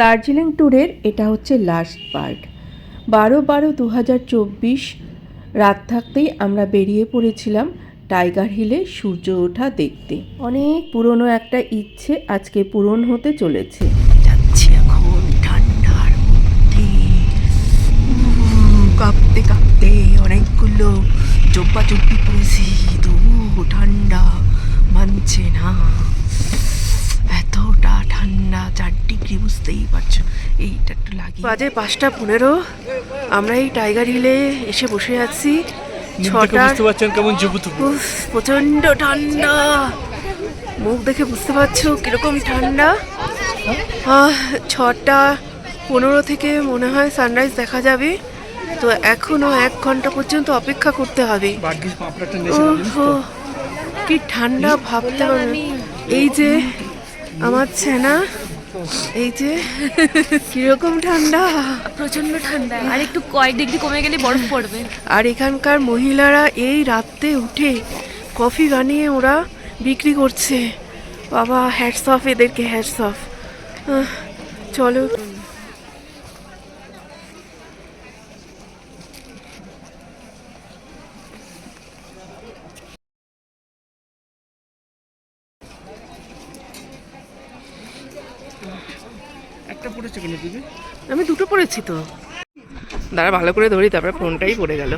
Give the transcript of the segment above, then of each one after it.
দার্জিলিং ট্যুরের এটা হচ্ছে লাস্ট পার্ট। বারো বারো দু হাজার চব্বিশ রাত থাকতেই আমরা বেরিয়ে পড়েছিলাম টাইগার হিলে সূর্য ওঠা দেখতে। অনেক পুরনো একটা ইচ্ছে আজকে পূরণ হতে চলেছে। কাঁপতে কাঁপতে অনেকগুলো চোপ্পা চুপ্পি পড়েছি তবু ঠান্ডা মানছে না। চার ডিগ্রি বুঝতেই পারছ। এইটা একটু লাগে বাজে পাঁচটা পনেরো। আমরা এই টাইগার হিলে এসে বসে আছি। ছটা কেমন প্রচণ্ড ঠান্ডা। মুখ দেখে বুঝতে পারছ কীরকম ঠান্ডা। আহ, ছটা পনেরো থেকে মনে হয় সানরাইজ দেখা যাবে। তো এখনও এক ঘণ্টা পর্যন্ত অপেক্ষা করতে হবে। কি ঠান্ডা ভাবতে পারবে এই যে আমার ছেনা এই যে কীরকম ঠান্ডা? প্রচণ্ড ঠান্ডা। আর একটু কয়েক ডিগ্রি কমে গেলে বরফ পড়বে। আর এখানকার মহিলারা এই রাত্রে উঠে কফি বানিয়ে ওরা বিক্রি করছে। বাবা হ্যাটস অফ এদেরকে হ্যাটস অফ চলো একটা পড়েছে কেন দিদি পড়েছি তো। দাঁড়া ভালো করে ধরি তারপরে ফোনটাই পড়ে গেল।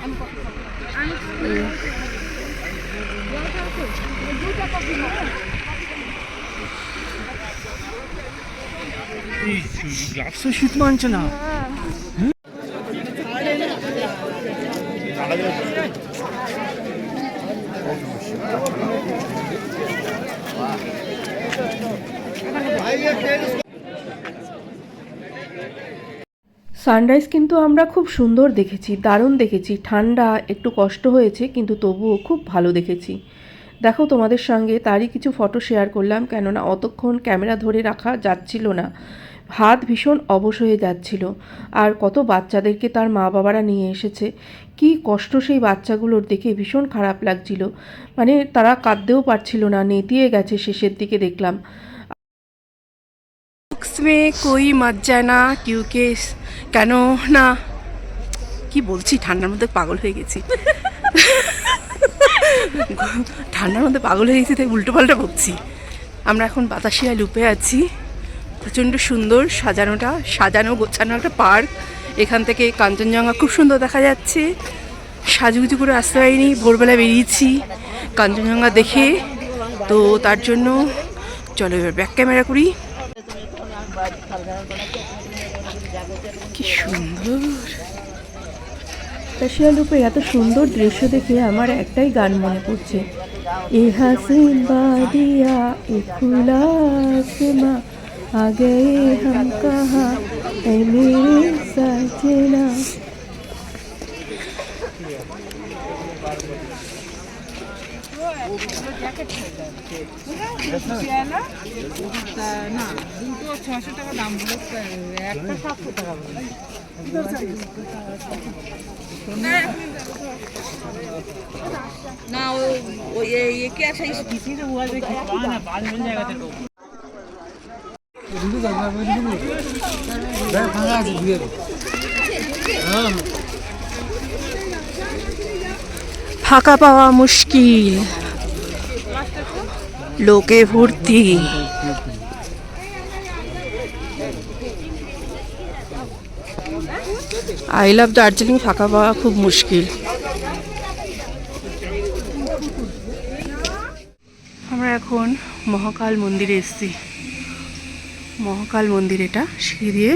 শীত মানছে না। সানরাইজ কিন্তু আমরা খুব সুন্দর দেখেছি, দারুণ দেখেছি। ঠান্ডা, একটু কষ্ট হয়েছে, কিন্তু তবুও খুব ভালো দেখেছি। দেখো তোমাদের সঙ্গে তারই কিছু ফটো শেয়ার করলাম, কেননা অতক্ষণ ক্যামেরা ধরে রাখা যাচ্ছিল না। হাত ভীষণ অবশ হয়ে যাচ্ছিল। আর কত বাচ্চাদেরকে তার মা বাবারা নিয়ে এসেছে। কি কষ্ট সেই বাচ্চাগুলোর দেখে ভীষণ খারাপ লাগছিল। মানে তারা কাঁদতেও পারছিল না, নেতিয়ে গেছে শেষের দিকে দেখলাম। में कोई मत जाना क्योंकि কেন না কি বলছি ঠান্ডার মধ্যে পাগল হয়ে গেছি ঠান্ডার মধ্যে পাগল হয়ে গেছি তাই উল্টো পাল্টা বকছি আমরা এখন বাতাসিয়া লুপে আছি প্রচণ্ড সুন্দর সাজানোটা সাজানো গোছানো একটা পার্ক এখান থেকে কাঞ্চনজঙ্ঘা খুব সুন্দর দেখা যাচ্ছে সাজুগুজু করে আসতে পারিনি ভোরবেলা বেরিয়েছি কাঞ্চনজঙ্ঘা দেখে তো তার জন্য চলো এবার ব্যাক ক্যামেরা করি কি সুন্দর রাশিয়া লুপের এত সুন্দর দৃশ্য দেখে আমার একটাই গান মনে পড়ছে। এ হাসিন বাদিয়া এ খুলা না, দুটো ছশো টাকা দাম বলো একটা সাতশো টাকা বলো না, ও একে আসা কিছু হুয়া না বাদ হ্যাঁ ফাঁকা পাওয়া মুশকিল। লোকে ভর্তি। আই লাভ দার্জিলিং ফাঁকা পাওয়া খুব মুশকিল। আমরা এখন মহাকাল মন্দিরে এসেছি। মহাকাল মন্দির এটা সিঁড়ি দিয়ে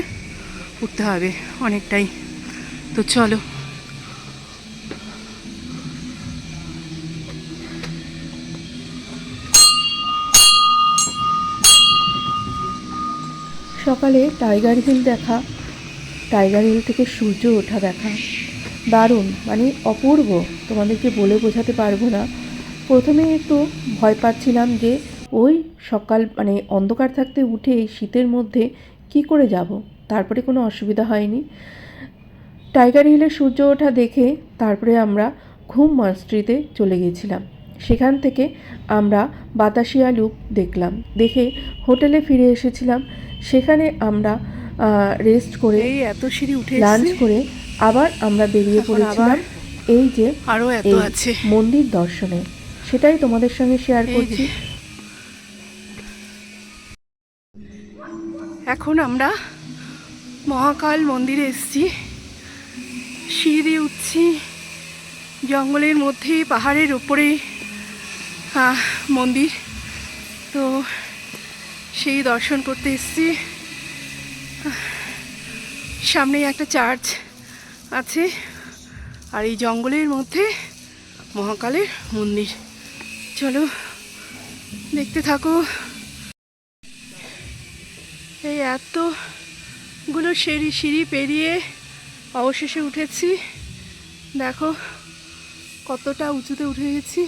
উঠতে হবে অনেকটাই। তো চলো সকালে টাইগার হিল দেখা, টাইগার হিল থেকে সূর্য ওঠা দেখা। দারুণ মানে অপূর্ব, তোমাদেরকে বলে বোঝাতে পারব না। প্রথমে একটু ভয় পাচ্ছিলাম যে ওই সকাল মানে অন্ধকার থাকতে উঠে এই শীতের মধ্যে কি করে যাব, তারপরে কোনো অসুবিধা হয়নি। টাইগার হিলে সূর্য ওঠা দেখে তারপরে আমরা ঘুম মনস্ট্রিতে চলে গেছিলাম সেখান থেকে আমরা বাতাসিয়া লুপ দেখলাম। দেখে হোটেলে ফিরে এসেছিলাম। সেখানে আমরা রেস্ট করে এত সিঁড়ি উঠে লাঞ্চ করে আবার আমরা বেরিয়ে পড়েছিলাম এই যে আরও এত আছে। মন্দির দর্শনে। সেটাই তোমাদের সঙ্গে শেয়ার করছি। এখন আমরা মহাকাল মন্দিরে এসেছি। সিঁড়ি দিয়ে উঠছি জঙ্গলের মধ্যে পাহাড়ের ওপরে আহ, মন্দির। তো সেই দর্শন করতে এসেছি। সামনেই একটা চার্চ আছে আর এই জঙ্গলের মধ্যে মহাকালের মন্দির। চলো, দেখতে থাকো। এই এতগুলো সিঁড়ি সিঁড়ি পেরিয়ে অবশেষে উঠেছি। দেখো, কতটা উঁচুতে উঠে গেছি।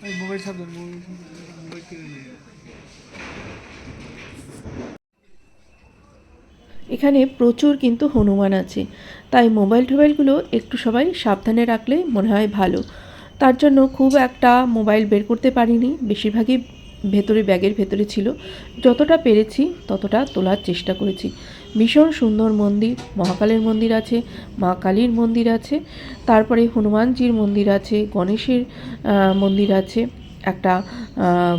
মোবাইল সাবধান মোবাইল মোবাইল কিনে নিয়ে এখানে প্রচুর কিন্তু হনুমান আছে। তাই মোবাইল টোবাইলগুলো একটু সবাই সাবধানে রাখলে মনে হয় ভালো। তার জন্য খুব একটা মোবাইল বের করতে পারিনি বেশিরভাগই ভেতরে ব্যাগের ভেতরে ছিল। যতটা পেরেছি ততটা তোলার চেষ্টা করেছি। ভীষণ সুন্দর মন্দির মহাকালের মন্দির আছে মা কালীর মন্দির আছে তারপরে হনুমানজির মন্দির আছে গণেশের মন্দির আছে একটা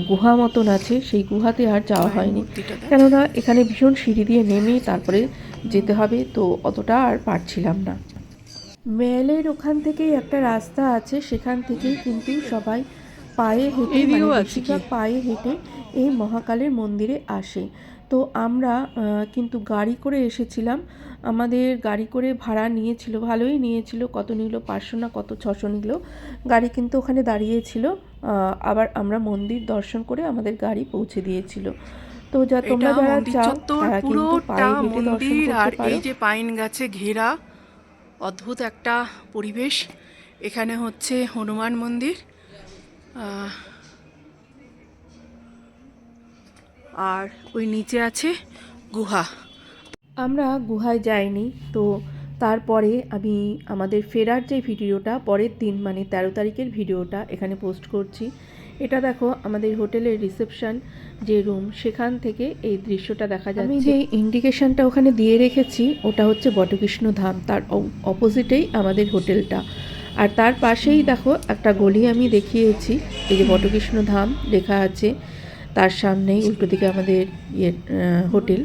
গুহা মতন আছে সেই গুহাতে আর যাওয়া হয়নি। কেননা এখানে ভীষণ সিঁড়ি দিয়ে নেমে তারপরে যেতে হবে তো অতটা আর পারছিলাম না। মেলের ওখান থেকেই একটা রাস্তা আছে সেখান থেকেই কিন্তু সবাই পায়ে হেঁটে এদিকেও মানে পায়ে হেঁটে এই মহাকালের মন্দিরে আসে। তো আমরা কিন্তু গাড়ি করে এসেছিলাম। আমাদের গাড়ি করে ভাড়া নিয়েছিল ভালোই নিয়েছিল। কত নিল পাঁচশো না কত ছশো নিল। গাড়ি কিন্তু ওখানে দাঁড়িয়েছিল। আবার আমরা মন্দির দর্শন করে আমাদের গাড়ি পৌঁছে দিয়েছিল। তো যা তোমরা যারা চাও তারা কিন্তু পায়ে হেঁটে দর্শন করতে এই পারো। যে পাইন গাছে ঘেরা অদ্ভুত একটা পরিবেশ। এখানে হচ্ছে হনুমান মন্দির। আর ওই নিচে আছে গুহা। আমরা গুহায় যাইনি তো তারপরে আমি আমাদের ফেরার যে ভিডিওটা পরের দিন মানে তেরো তারিখের ভিডিওটা এখানে পোস্ট করছি। এটা দেখো আমাদের হোটেলের রিসেপশন যে রুম সেখান থেকে এই দৃশ্যটা দেখা যাচ্ছে। আমি যে ইন্ডিকেশনটা ওখানে দিয়ে রেখেছি ওটা হচ্ছে বটকৃষ্ণ ধাম তার অপোজিটেই আমাদের হোটেলটা। আর তার পাশেই দেখো একটা গলি আমি দেখিয়েছি। এই যে বটকৃষ্ণ ধাম লেখা আছে। তার সামনেই উল্টো দিকে আমাদের ইয়ে হোটেল।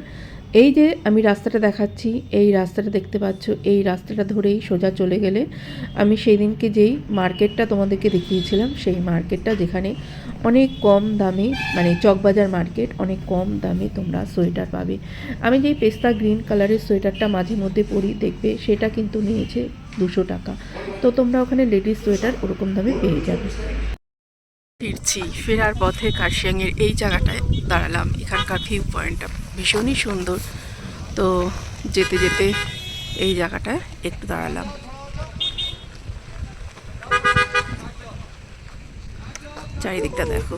এই যে আমি রাস্তাটা দেখাচ্ছি, এই রাস্তাটা দেখতে পাচ্ছ, এই রাস্তাটা ধরেই সোজা চলে গেলে আমি সেই দিনকে যেই মার্কেটটা তোমাদেরকে দেখিয়েছিলাম, সেই মার্কেটটা যেখানে অনেক কম দামে মানে চকবাজার মার্কেট, অনেক কম দামে তোমরা সোয়েটার পাবে। আমি যেই পেস্তা গ্রিন কালারের সোয়েটারটা মাঝে মধ্যে পরি, দেখবে সেটা কিন্তু নিয়েছে দুশো টাকা। তো তোমরা ওখানে লেডিস সোয়েটার ওরকম দামে পেয়ে যাবে। ফিরছি, ফেরার পথে কার্শিয়াংয়ের এই জায়গাটায় দাঁড়ালাম। এখানকার ভিউ পয়েন্টটা ভীষণই সুন্দর। তো যেতে যেতে এই জায়গাটায় একটু দাঁড়ালাম। চারিদিকটা দেখো।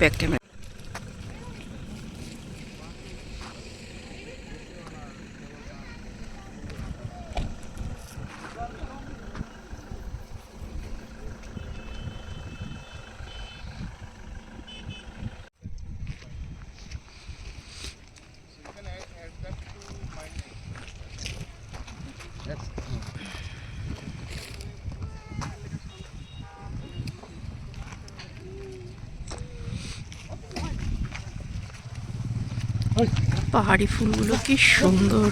ব্যাক ক্যামেরা পাহাড়ি ফুলগুলো কি সুন্দর।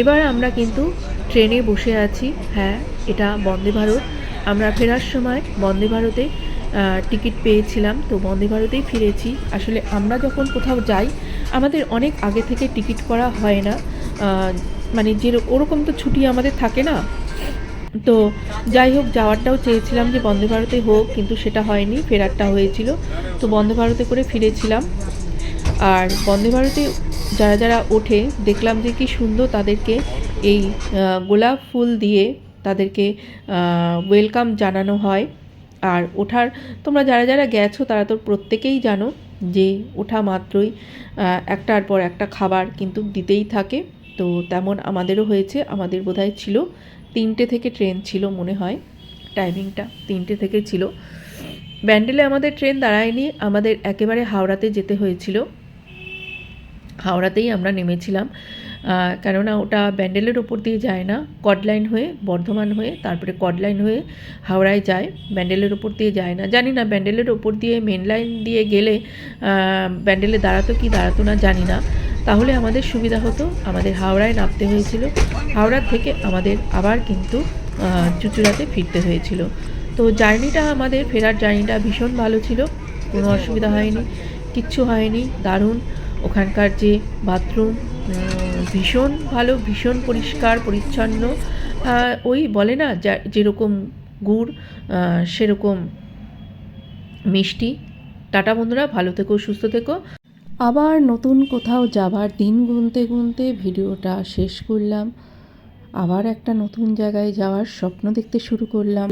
এবার আমরা কিন্তু ট্রেনে বসে আছি। হ্যাঁ এটা বন্দে ভারত। আমরা ফেরার সময় বন্দে ভারতে টিকিট পেয়েছিলাম। তো বন্দে ভারতেই ফিরেছি। আসলে আমরা যখন কোথাও যাই, আমাদের অনেক আগে থেকে টিকিট করা হয় না। মানে যে ওরকম তো ছুটি আমাদের থাকে না। তো যাই হোক, যাওয়ারটাও চেয়েছিলাম যে বন্দে ভারতে হোক, কিন্তু সেটা হয়নি, ফেরারটা হয়েছিল। তো বন্দে ভারতে করে ফিরেছিলাম। আর বন্দে ভারতে যারা যারা ওঠে, দেখলাম যে কি সুন্দর তাদেরকে এই গোলাপ ফুল দিয়ে তাদেরকে ওয়েলকাম জানানো হয়। আর ওঠার, তোমরা যারা যারা গেছো, তারা তো প্রত্যেকেই জানো যে ওঠা মাত্রই একটার পর একটা খাবার কিন্তু দিতেই থাকে। তো তেমন আমাদেরও হয়েছে, আমাদের বোধহয় ছিল, তিনটে থেকে ট্রেন ছিল মনে হয় টাইমিংটা তিনটে থেকে ছিল। ব্যান্ডেলে আমাদের ট্রেন দাঁড়ায়নি, আমাদের একেবারে হাওড়াতে যেতে হয়েছিল। হাওড়াতেই আমরা নেমেছিলাম। কেননা ওটা ব্যান্ডেলের ওপর দিয়ে যায় না কডলাইন হয়ে, বর্ধমান হয়ে, তারপরে কডলাইন হয়ে হাওড়ায় যায়, ব্যান্ডেলের ওপর দিয়ে যায় না। জানি না ব্যান্ডেলের ওপর দিয়ে মেন লাইন দিয়ে গেলে ব্যান্ডেলে দাঁড়াতো কি দাঁড়াতো না জানি না। তাহলে আমাদের সুবিধা হতো, আমাদের হাওড়ায় নামতে হয়েছিল। হাওড়ার থেকে আমাদের আবার কিন্তু চুচুড়াতে ফিরতে হয়েছিল। তো জার্নিটা, আমাদের ফেরার জার্নিটা ভীষণ ভালো ছিল, কোনো অসুবিধা হয়নি, কিচ্ছু হয়নি, দারুণ। ওখানকার যে বাথরুম ভীষণ ভালো, ভীষণ পরিষ্কার, পরিচ্ছন্ন। ওই বলে না, যা, যেরকম গুড় সেরকম মিষ্টি। টাটা বন্ধুরা, ভালো থেকো, সুস্থ থেকো। আবার নতুন কোথাও যাবার দিন গুনতে গুনতে ভিডিওটা শেষ করলাম। আবার একটা নতুন জায়গায় যাওয়ার স্বপ্ন দেখতে শুরু করলাম।